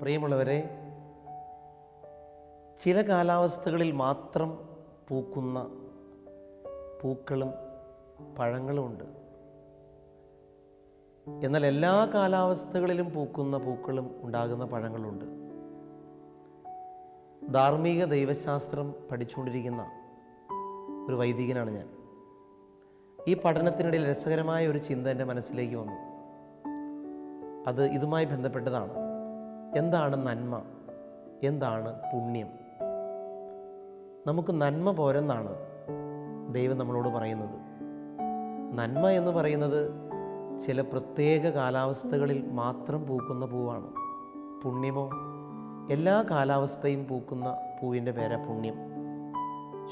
പ്രിയമുള്ളവരെ ചില കാലാവസ്ഥകളിൽ മാത്രം പൂക്കുന്ന പൂക്കളും പഴങ്ങളുമുണ്ട് എന്നാൽ എല്ലാ കാലാവസ്ഥകളിലും പൂക്കുന്ന പൂക്കളും ഉണ്ടാകുന്ന പഴങ്ങളുണ്ട്. ധാർമ്മിക ദൈവശാസ്ത്രം പഠിച്ചുകൊണ്ടിരിക്കുന്ന ഒരു വൈദികനാണ് ഞാൻ. ഈ പഠനത്തിനിടയിൽ രസകരമായ ഒരു ചിന്ത എന്റെ മനസ്സിലേക്ക് വന്നു. അത് ഇതുമായി ബന്ധപ്പെട്ടതാണ്. എന്താണ് നന്മ? എന്താണ് പുണ്യം? നമുക്ക് നന്മ പോരെന്നാണ് ദൈവം നമ്മളോട് പറയുന്നത്. നന്മ എന്ന് പറയുന്നത് ചില പ്രത്യേക കാലാവസ്ഥകളിൽ മാത്രം പൂക്കുന്ന പൂവാണ്. പുണ്യമോ? എല്ലാ കാലാവസ്ഥയും പൂക്കുന്ന പൂവിന്റെ പേരാ പുണ്യം.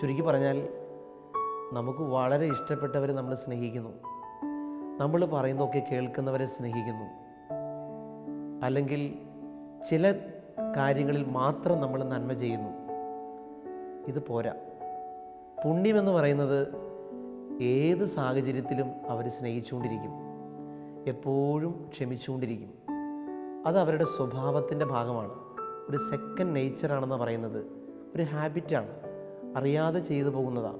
ചുരുക്കി പറഞ്ഞാൽ നമുക്ക് വളരെ ഇഷ്ടപ്പെട്ടവരെ നമ്മൾ സ്നേഹിക്കുന്നു. നമ്മൾ പറയുന്നതൊക്കെ കേൾക്കുന്നവരെ സ്നേഹിക്കുന്നു. അല്ലെങ്കിൽ ചില കാര്യങ്ങളിൽ മാത്രം നമ്മൾ നന്മ ചെയ്യുന്നു. ഇത് പോരാ. പുണ്യമെന്ന് പറയുന്നത് ഏത് സാഹചര്യത്തിലും അവർ സ്നേഹിച്ചുകൊണ്ടിരിക്കും. എപ്പോഴും ക്ഷമിച്ചുകൊണ്ടിരിക്കും. അത് അവരുടെ സ്വഭാവത്തിന്റെ ഭാഗമാണ്. ഒരു സെക്കൻഡ് നേച്ചറാണെന്ന് പറയുന്നത്. ഒരു ഹാബിറ്റാണ് അറിയാതെ ചെയ്തു പോകുന്നതാണ്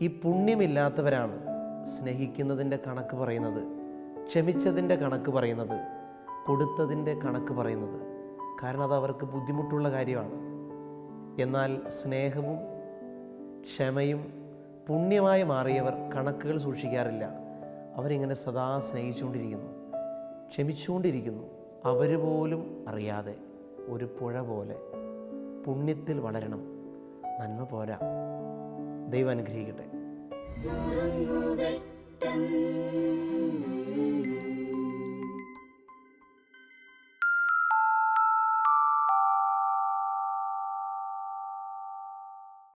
ഈ പുണ്യമില്ലാത്തവരാണ് സ്നേഹിക്കുന്നതിന്റെ കണക്ക് പറയുന്നത് ക്ഷമിച്ചതിന്റെ കണക്ക് പറയുന്നത് കൊടുത്തതിന്റെ കണക്ക് പറയുന്നത്. കാരണം അത് അവർക്ക് ബുദ്ധിമുട്ടുള്ള കാര്യമാണ്. എന്നാൽ സ്നേഹവും ക്ഷമയും പുണ്യമായി മാറിയവർ കണക്കുകൾ സൂക്ഷിക്കാറില്ല. അവരിങ്ങനെ സദാ സ്നേഹിച്ചുകൊണ്ടിരിക്കുന്നു. ക്ഷമിച്ചുകൊണ്ടിരിക്കുന്നു. അവർ പോലും അറിയാതെ ഒരു പുഴ പോലെ പുണ്യത്തിൽ വളരണം. നന്മ പോരാ. ദൈവം അനുഗ്രഹിക്കട്ടെ.